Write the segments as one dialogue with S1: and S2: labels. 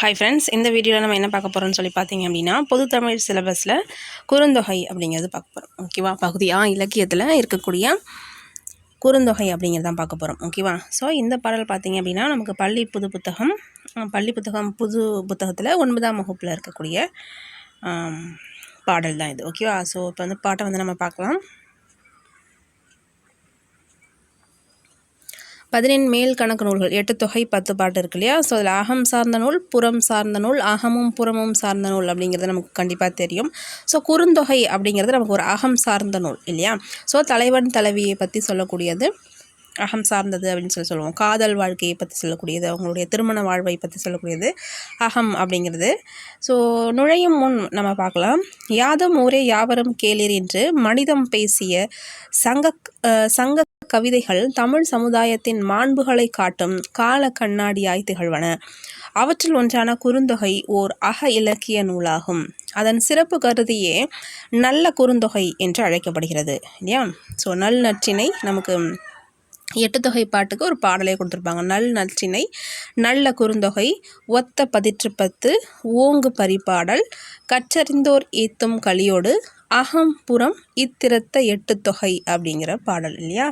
S1: Hi friends இந்த வீடியோவில் நம்ம என்ன பார்க்க போகிறோம்னு சொல்லி பார்த்தீங்க அப்படின்னா பொது தமிழ் சிலபஸில் குறுந்தொகை அப்படிங்கிறது பார்க்க போகிறோம் ஓகேவா பகுதி ஆ இலக்கியத்தில் இருக்கக்கூடிய குறுந்தொகை அப்படிங்கிறதான் பார்க்க போகிறோம் ஓகேவா ஸோ இந்த பாடல் பார்த்தீங்க அப்படின்னா நமக்கு பள்ளி புது புத்தகம் பள்ளி புத்தகம் புது புத்தகத்தில் ஒன்பதாம் வகுப்பில் இருக்கக்கூடிய பாடல் தான் இது. ஓகேவா ஸோ இப்போ வந்து பாட்டை வந்து நம்ம பார்க்கலாம். பதினெண் மேல் கணக்கு நூல்கள் எட்டு தொகை பத்து பாட்டு இருக்கு இல்லையா? ஸோ அதில் அகம் சார்ந்த நூல் புறம் சார்ந்த நூல் அகமும் புறமும் சார்ந்த நூல் அப்படிங்கிறது நமக்கு கண்டிப்பாக தெரியும். ஸோ குறுந்தொகை அப்படிங்கிறது நமக்கு ஒரு அகம் சார்ந்த நூல் இல்லையா? ஸோ தலைவன் தலைவியை பற்றி சொல்லக்கூடியது அகம் சார்ந்தது அப்படின்னு சொல்லி சொல்லுவோம். காதல் வாழ்க்கையை பற்றி சொல்லக்கூடியது அவங்களுடைய திருமண வாழ்வை பற்றி சொல்லக்கூடியது அகம் அப்படிங்கிறது. ஸோ நுழையும் முன் நம்ம பார்க்கலாம். யாதும் ஊரே யாவரும் கேளீர் என்று மனிதம் பேசிய சங்க சங்க கவிதைகள் தமிழ் சமுதாயத்தின் மாண்புகளை காட்டும் கால கண்ணாடியாய் திகழ்வன. அவற்றில் ஒன்றான குறுந்தொகை ஓர் அக இலக்கிய நூலாகும். அதன் சிறப்பு கருதியே நல்ல குறுந்தொகை என்று அழைக்கப்படுகிறது இல்லையா? ஸோ நல் நற்றினை நமக்கு எட்டு தொகை பாட்டுக்கு ஒரு பாடலே கொடுத்துருப்பாங்க. நல் நற்றினை நல்ல குறுந்தொகை ஒத்த பதிற்று பத்து ஓங்கு பரிபாடல் கற்றறிந்தோர் ஏத்தும் கலியோடு அகம்புறம் இத்திரத்த எட்டு தொகை அப்படிங்கிற பாடல் இல்லையா?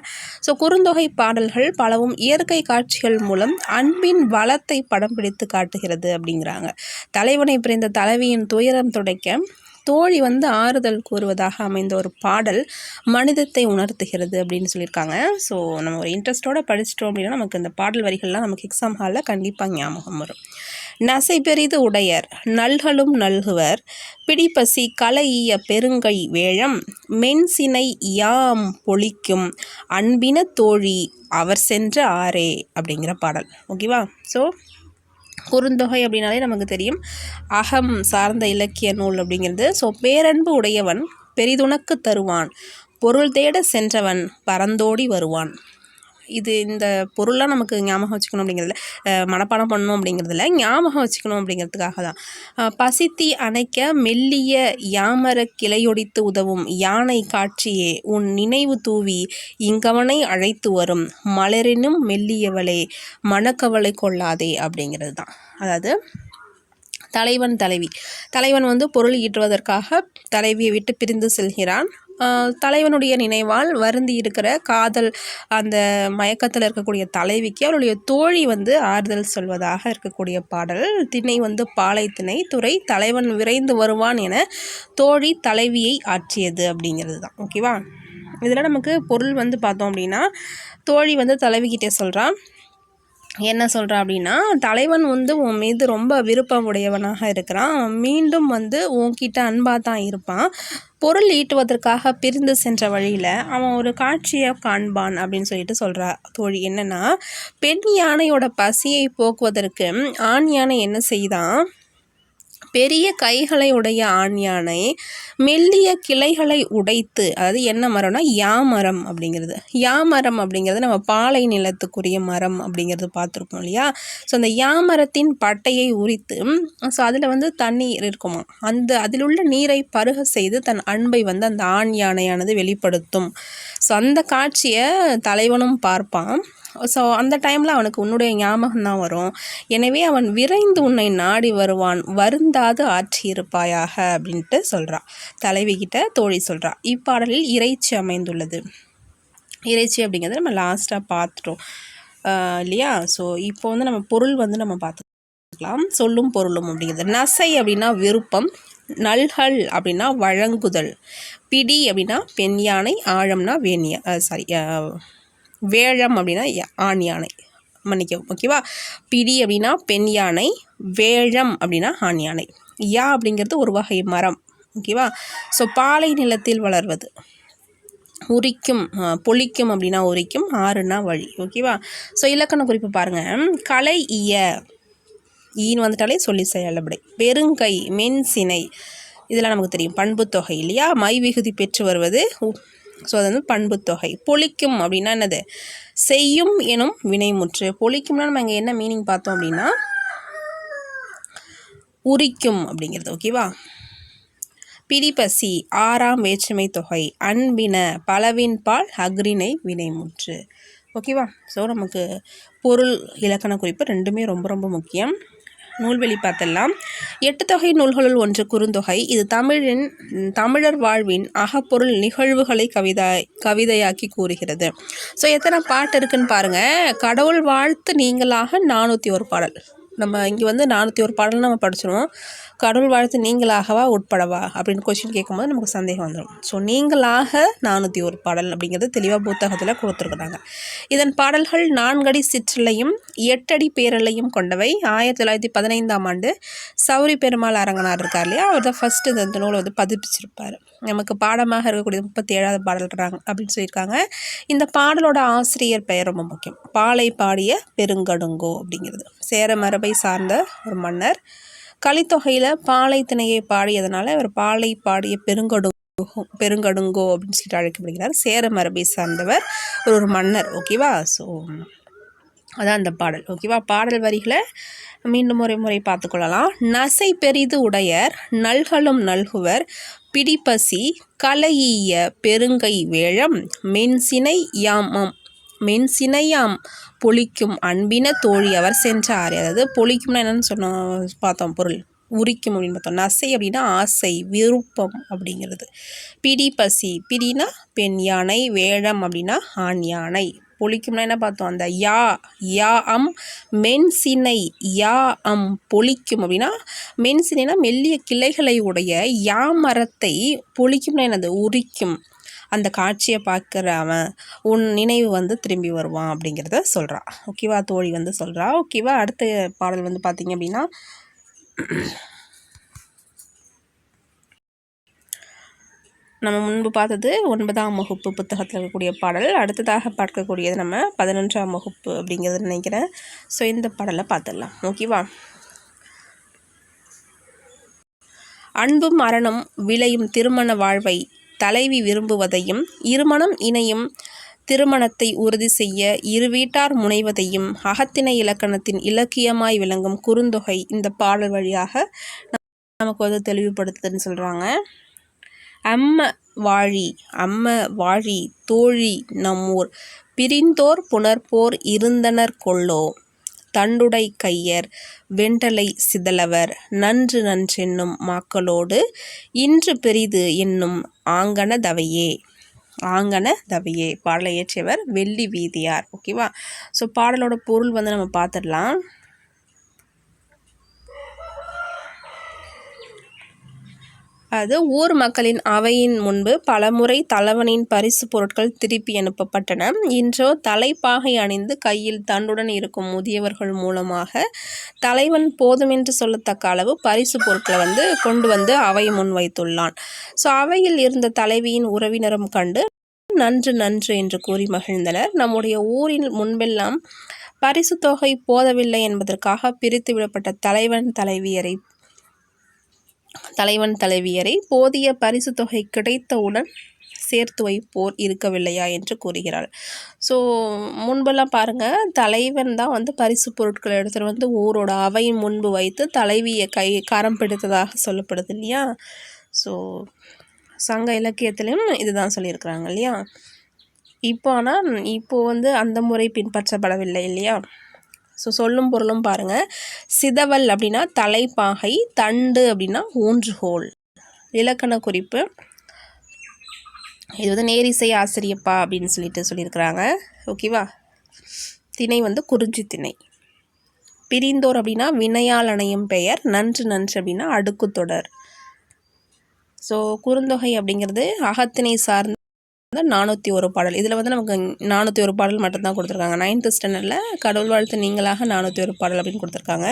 S1: ஸோ குறுந்தொகை பாடல்கள் பலவும் இயற்கை காட்சிகள் மூலம் அன்பின் வளத்தை படம் பிடித்து காட்டுகிறது அப்படிங்கிறாங்க. தலைவனை பிரிந்த தலைவியின் துயரம் துடைக்க தோழி வந்து ஆறுதல் கூறுவதாக அமைந்த ஒரு பாடல் மனிதத்தை உணர்த்துகிறது அப்படின்னு சொல்லியிருக்காங்க. ஸோ நம்ம ஒரு இன்ட்ரெஸ்ட்டோட படிச்சிட்டோம் அப்படின்னா நமக்கு இந்த பாடல் வரிகள்லாம் நமக்கு எக்ஸாம் ஹாலில் கண்டிப்பாக ஞாபகம் வரும். நசை பெரிது உடையர் நல்களும் நல்குவர். பிடிப்பசி கலையிய பெருங்கை வேழம் மென்சினை யாம் பொழிக்கும் அன்பின தோழி அவர் சென்ற ஆரே அப்படிங்கிற பாடல். ஓகேவா? ஸோ குறுந்தொகை அப்படின்னாலே நமக்கு தெரியும். அகம் சார்ந்த இலக்கிய நூல் அப்படிங்கிறது. ஸோ பேரன்பு உடையவன் பெரிதுனக்கு தருவான் பொருள் தேட சென்றவன் பறந்தோடி வருவான். இது இந்த பொருளாக நமக்கு ஞாபகம் வச்சுக்கணும் அப்படிங்கிறதுல மனப்பாடம் பண்ணணும் அப்படிங்கிறதுல ஞாபகம் வச்சுக்கணும் அப்படிங்கிறதுக்காக தான். பசித்தி அணைக்க மெல்லிய யாமர கிளையொடித்து உதவும் யானை காட்சியே உன் நினைவு தூவி இங்கவனை அழைத்து வரும் மலரினும் மெல்லியவளே மனக்கவலை கொள்ளாதே அப்படிங்கிறது தான். அதாவது தலைவன் தலைவி. தலைவன் வந்து பொருள் ஈட்டுவதற்காக தலைவியை விட்டு பிரிந்து செல்கிறான். தலைவனுடைய நினைவால் வருந்தி இருக்கிற காதல் அந்த மயக்கத்தில் இருக்கக்கூடிய தலைவிக்கு அவளுடைய தோழி வந்து ஆறுதல் சொல்வதாக இருக்கக்கூடிய பாடல். திணை வந்து பாலை திணை துறை தலைவன் விரைந்து வருவான் என தோழி தலைவியை ஆற்றியது அப்படிங்கிறது தான் ஓகேவா? இதில் நமக்கு பொருள் வந்து பார்த்தோம் அப்படின்னா தோழி வந்து தலைவிக்கிட்டே சொல்கிறான் என்ன சொல்கிறா அப்படின்னா தலைவன் வந்து உன் மீது ரொம்ப விருப்பம் உடையவனாக இருக்கிறான். மீண்டும் வந்து உன்கிட்ட அன்பாக தான் இருப்பான். பொருள் ஈட்டுவதற்காக பிரிந்து சென்ற வழியில் அவன் ஒரு காட்சியை காண்பான் அப்படின்னு சொல்லிட்டு சொல்கிறா தோழி. என்னென்னா பெண் யானையோட பசியை போக்குவதற்கு ஆண் யானை என்ன செய்தான்? பெரிய கைகளை உடைய ஆண் யானை மெல்லிய கிளைகளை உடைத்து அதாவது என்ன மரம்னா யாமரம் அப்படிங்கிறது. யாமரம் அப்படிங்கிறது நம்ம பாலை நிலத்துக்குரிய மரம் அப்படிங்கிறது பார்த்துருக்கோம் இல்லையா? ஸோ அந்த யாமரத்தின் பட்டையை உரித்து ஸோ அதில் வந்து தண்ணீர் இருக்குமா அந்த அதில் உள்ள நீரை பருக செய்து தன் அன்பை வந்து அந்த ஆண் யானையானது வெளிப்படுத்தும். ஸோ அந்த காட்சியை தலைவனும் பார்ப்பான். ஸோ அந்த டைமில் அவனுக்கு உன்னுடைய ஞாபகம் தான் வரும். எனவே அவன் விரைந்து உன்னை நாடி வருவான். வருந்தாது ஆற்றியிருப்பாயாக அப்படின்ட்டு சொல்கிறான் தலைவிகிட்ட தோழி சொல்கிறான் இப்பாடலில் இறைச்சி அமைந்துள்ளது. இறைச்சி அப்படிங்கிறத நம்ம லாஸ்ட்டாக பார்த்துட்டோம். இல்லையா? ஸோ இப்போ வந்து நம்ம பொருள் வந்து நம்ம பார்த்துக்கலாம். சொல்லும் பொருளும் அப்படிங்கிறது. நசை அப்படின்னா விருப்பம். நல்கள் அப்படின்னா வழங்குதல். பிடி அப்படின்னா பெண் யானை. ஆழம்னா வேணியா சாரி வேழம் அப்படின்னா யா- ஆண் யானை. மன்னிக்கவும் ஓகேவா பிடி அப்படின்னா பெண் யானை வேழம் அப்படின்னா ஆண் யானை. யா அப்படிங்கிறது ஒரு வகை மரம் ஓகேவா ஸோ பாலை நிலத்தில் வளர்வது. உரிக்கும் பொழிக்கும் அப்படின்னா உரிக்கும் ஆறுனா வழி ஓகேவா ஸோ இலக்கண குறிப்பு பாருங்கள் கலை இய ஈன்னு வந்துட்டாலே சொல்லி செயலபடை பெருங்கை மென்சினை. இதெல்லாம் நமக்கு தெரியும். பண்புத்தொகை இல்லையா? மை விகுதி பெற்று வருவது ஸோ அது வந்து பண்புத்தொகை. பொழிக்கும் அப்படின்னா என்னது? செய்யும் எனும் வினைமுற்று. பொழிக்கும்னா நம்ம இங்கே என்ன மீனிங் பார்த்தோம் அப்படின்னா உரிக்கும் அப்படிங்கிறது ஓகேவா பிடிப்பசி ஆறாம் வேற்றுமை தொகை அன்பின பலவின் பால் அக்ரிணை வினைமுற்று. ஓகேவா ஸோ நமக்கு பொருள் இலக்கண குறிப்பு ரெண்டுமே ரொம்ப ரொம்ப முக்கியம். நூல்வெளி பார்த்தெல்லாம். எட்டு தொகை நூல்களுள் ஒன்று குறுந்தொகை. இது தமிழின் தமிழர் வாழ்வின் அகப்பொருள் நிகழ்வுகளை கவிதா கவிதையாக்கி கூறுகிறது. ஸோ எத்தனை பாட்டு இருக்குன்னு பாருங்கள் கடவுள் வாழ்த்து நீங்களாக நானூற்றி ஒரு பாடல். நம்ம இங்கே வந்து நானூற்றி ஒரு பாடல் நம்ம படிச்சிருவோம். கடவுள் வாழ்த்து நீங்களாகவா உட்படவா? அப்படின்னு கொஸ்டின் கேட்கும்போது நமக்கு சந்தேகம் வந்துடும் ஸோ நீங்களாக நானூற்றி ஒரு பாடல் அப்படிங்கிறது தெளிவாக புத்தகத்தில் கொடுத்துருக்குறாங்க. இதன் பாடல்கள் நான்கடி சிற்றலையும் எட்டடி பேரலையும் கொண்டவை. ஆயிரத்தி தொள்ளாயிரத்தி பதினைந்தாம் ஆண்டு சௌரி பெருமாள் அரங்கனார் இருக்கார் இல்லையா? அவர் தான் ஃபஸ்ட்டு இந்த நூலை வந்து பதிப்பிச்சிருப்பார். நமக்கு பாடமாக இருக்கக்கூடிய முப்பத்தி ஏழாவது பாடல்றாங்க அப்படின்னு சொல்லியிருக்காங்க. இந்த பாடலோட ஆசிரியர் பெயர் ரொம்ப முக்கியம். பாலை பாடிய பெருங்கடுங்கோ அப்படிங்கிறது. சேர மரபை சார்ந்த ஒரு மன்னர். கலித்தொகையில் பாலை திணையை பாடியதுனால அவர் பாலை பாடிய பெருங்கடு பெருங்கடுங்கோ அப்படின்னு சொல்லிட்டு அழைக்கப்படுகிறார். சேர மரபை சார்ந்தவர் ஒரு ஒரு மன்னர். ஓகேவா? ஸோ அதான் அந்த பாடல். ஓகேவா பாடல் வரிகளை மீண்டும் முறை முறை பார்த்துக்கொள்ளலாம். நசை பெரிது உடையர் நல்களும் நல்குவர் பிடிப்பசி கலையிய பெருங்கை வேழம் மென்சினை யாமம் மென்சினையாம் பொழிக்கும் அன்பின தோழி அவர் சென்றார். அதாவது பொழிக்கும்னா என்னென்னு சொன்னோம் பார்த்தோம் பொருள். உரிக்கும் அப்படின்னு பார்த்தோம். நசை அப்படின்னா ஆசை விருப்பம் அப்படிங்கிறது. பிடி பசி பிடினா பெண் யானை வேழம் அப்படின்னா ஆண் யானை. பொழிக்கும்னா என்ன பார்த்தோம்? அந்த யா யா அம் மென்சினை யா அம் பொழிக்கும் அப்படின்னா மென்சினைனா மெல்லிய கிளைகளை உடைய யா மரத்தை பொழிக்கும்னா என்னது? உரிக்கும். அந்த காட்சியை பார்க்குற அவன் உன் நினைவு வந்து திரும்பி வருவான் அப்படிங்கிறத சொல்கிறான் ஓகேவா? தோழி வந்து சொல்கிறா ஓகேவா? அடுத்த பாடல் வந்து பார்த்திங்க அப்படின்னா நம்ம முன்பு பார்த்தது ஒன்பதாம் வகுப்பு புத்தகத்தில் இருக்கக்கூடிய பாடல் அடுத்ததாக பார்க்கக்கூடியது நம்ம பதினொன்றாம் வகுப்பு அப்படிங்கிறது நினைக்கிறேன். ஸோ இந்த பாடலை பார்த்துடலாம். ஓகேவா? அன்பும் மரணம் விளையும் திருமண வாழ்வை தலைவி விரும்புவதையும் இருமணம் இணையும் திருமணத்தை உறுதி செய்ய இரு வீட்டார் முனைவதையும் அகத்திணை இலக்கணத்தின் இலக்கியமாய் விளங்கும் குறுந்தொகை இந்த பாடல் வழியாக நமக்கு வந்து தெளிவுபடுத்துதுன்னு சொல்கிறாங்க அம்ம வாழி அம்ம வாழி தோழி நம்மூர். பிரிந்தோர் புணர்போர் இருந்தனர் கொள்ளோ. தண்டுடை கையர் வெண்டலை சிதலவர். நன்று நன்றென்னும் மாக்களோடு இன்று பெரிது என்னும் ஆங்கன தவையே. ஆங்கன தவையே. பாடலை இயற்றியவர் வெள்ளி வீதியார். ஓகேவா? ஸோ பாடலோட பொருள் வந்து நம்ம பார்த்துடலாம். அது ஊர் மக்களின் அவையின் முன்பு பலமுறை தலைவனின் பரிசு பொருட்கள் திருப்பி அனுப்பப்பட்டன. இன்றோ தலைப்பாகை அணிந்து கையில் தண்டுடன் இருக்கும் முதியவர்கள் மூலமாக தலைவன் போதுமென்று சொல்லத்தக்க அளவு பரிசு பொருட்களை வந்து கொண்டு வந்து அவை முன் வைத்துள்ளான். ஸோ அவையில் இருந்த தலைவியின் உறவினரும் கண்டு நன்று நன்று என்று கூறி மகிழ்ந்தனர். நம்முடைய ஊரின் முன்பெல்லாம் பரிசு தொகை போதவில்லை என்பதற்காக பிரித்து விடப்பட்ட தலைவன் தலைவியரை தலைவன் தலைவியரை போதிய பரிசு தொகை கிடைத்தவுடன் சேர்த்து வைப்போர் இருக்கவில்லையா என்று கூறுகிறாள். ஸோ முன்பெல்லாம் பாருங்கள் தலைவன் தான் வந்து பரிசு பொருட்களை எடுத்துகிட்டு வந்து ஊரோட அவையும் முன்பு வைத்து தலைவியை கை கரம் பிடித்ததாக சொல்லப்படுது இல்லையா? ஸோ சங்க இலக்கியத்திலையும் இதுதான் சொல்லியிருக்கிறாங்க இல்லையா? இப்போ ஆனால் இப்போது வந்து அந்த முறை பின்பற்றப்படவில்லை இல்லையா? ஸோ சொல்லும் பொருளும் பாருங்கள் சிதவல் அப்படின்னா தலைப்பாகை தண்டு அப்படின்னா ஊன்றுகோல். இலக்கண குறிப்பு. இது வந்து நேரிசை ஆசிரியப்பா அப்படின்னு சொல்லிட்டு சொல்லியிருக்கிறாங்க. ஓகேவா திணை வந்து குறிஞ்சி திணை. பிரிந்தோர் அப்படின்னா வினையால் அணையும் பெயர் நன்று நன்று அப்படின்னா அடுக்கு தொடர். ஸோ குறுந்தொகை அப்படிங்கிறது அகத்திணை சார்ந்த நானூற்றி ஒரு பாடல். இதில் வந்து நமக்கு நானூற்றி ஒரு பாடல் மட்டும்தான் கொடுத்துருக்காங்க. நைன்த்து ஸ்டாண்டர்டில் கடவுள் வாழ்த்து நீங்களாக நானூற்றி ஒரு பாடல் அப்படின்னு கொடுத்துருக்காங்க.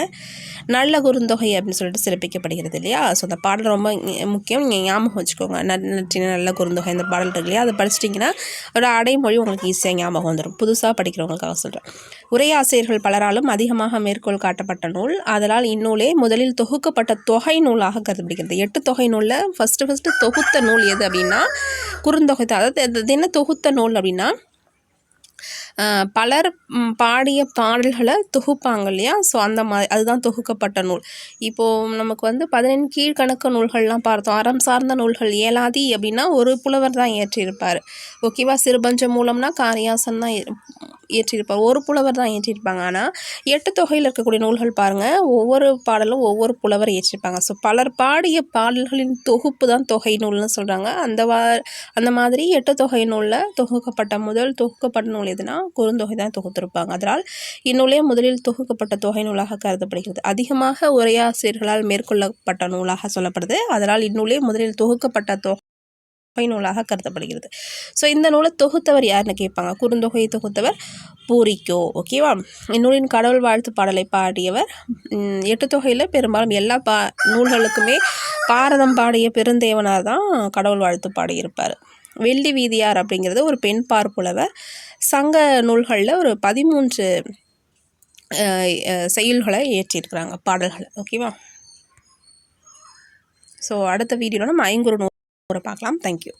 S1: நல்ல குறுந்தொகை அப்படின்னு சொல்லிட்டு சிறப்பிக்கப்படுகிறது இல்லையா? ஸோ அந்த பாடல் ரொம்ப முக்கியம். நீங்கள் ஞாபகம் வச்சுக்கோங்க. நற்றின நல்ல குறுந்தொகை இந்த பாடல் இருக்கு இல்லையா? அதை படிச்சிட்டிங்கன்னா அதோட அடைமொழி உங்களுக்கு ஈஸியாக ஞாபகம் வந்துடும் புதுசாக படிக்கிறவங்களுக்காக சொல்கிறேன் உரையாசிரியர்கள் பலராலும் அதிகமாக மேற்கோள் காட்டப்பட்ட நூல். அதனால் இந்நூலே முதலில் தொகுக்கப்பட்ட தொகை நூலாக கருதப்படுகிறது. எட்டு தொகை நூலில் ஃபஸ்ட்டு ஃபஸ்ட்டு தொகுத்த நூல் எது அப்படின்னா குறுந்தொகை அதாவது இது என்ன தொகுத்த நூல் அப்படின்னா பலர் பாடிய பாடல்களை தொகுப்பாங்க இல்லையா? ஸோ அந்த மாதிரி அதுதான் தொகுக்கப்பட்ட நூல். இப்போது நமக்கு வந்து பதினெண் கீழ்கணக்கு நூல்கள்லாம் பார்த்தோம். அறம் சார்ந்த நூல்கள் ஏலாதி அப்படின்னா ஒரு புலவர் தான் இயற்றியிருப்பார். ஓகேவா? சிறுபஞ்ச மூலம்னா காரியாசன் தான் இய- இயற்றியிருப்பார் ஒரு புலவர் தான் இயற்றியிருப்பாங்க ஆனால் எட்டு தொகையில் இருக்கக்கூடிய நூல்கள் பாருங்கள் ஒவ்வொரு பாடலும் ஒவ்வொரு புலவர் இயற்றியிருப்பாங்க ஸோ பலர் பாடிய பாடல்களின் தொகுப்பு தான் தொகை நூல்னு சொல்கிறாங்க அந்த வா அந்த மாதிரி எட்டு தொகை நூலில் தொகுக்கப்பட்ட முதல் தொகுக்கப்பட்ட நூல் எதுனா குறுந்தொகை தான் தொகுத்திருப்பாங்க. அதனால் இந்நூலே முதலில் தொகுக்கப்பட்ட தொகை நூலாக கருதப்படுகிறது. அதிகமாக உரையாசிரியர்களால் மேற்கொள்ளப்பட்ட நூலாக சொல்லப்படுது. அதனால் இந்நூலே முதலில் தொகுக்கப்பட்ட தொகை நூலாக கருதப்படுகிறது. ஸோ இந்த நூலை தொகுத்தவர் யாருன்னு கேட்பாங்க? குறுந்தொகையை தொகுத்தவர் பூரிக்கோ ஓகேவா இந்நூலின் கடவுள் வாழ்த்து பாடலை பாடியவர் எட்டு தொகையில் பெரும்பாலும் எல்லா பா நூல்களுக்குமே பாரதம் பாடிய பெருந்தேவனார் தான் கடவுள் வாழ்த்து பாடியிருப்பார். வெள்ளி வீதியார் அப்படிங்கிறது ஒரு பெண் பார்ப்புலவர். சங்க நூல்களில் ஒரு பதிமூன்று செயல்களை ஏற்றியிருக்கிறாங்க இயற்றியிருக்கிறாங்க பாடல்களை ஓகேவா ஸோ அடுத்த வீடியோவில் நம்ம ஐங்குறு நூறு பார்க்கலாம் தேங்க்யூ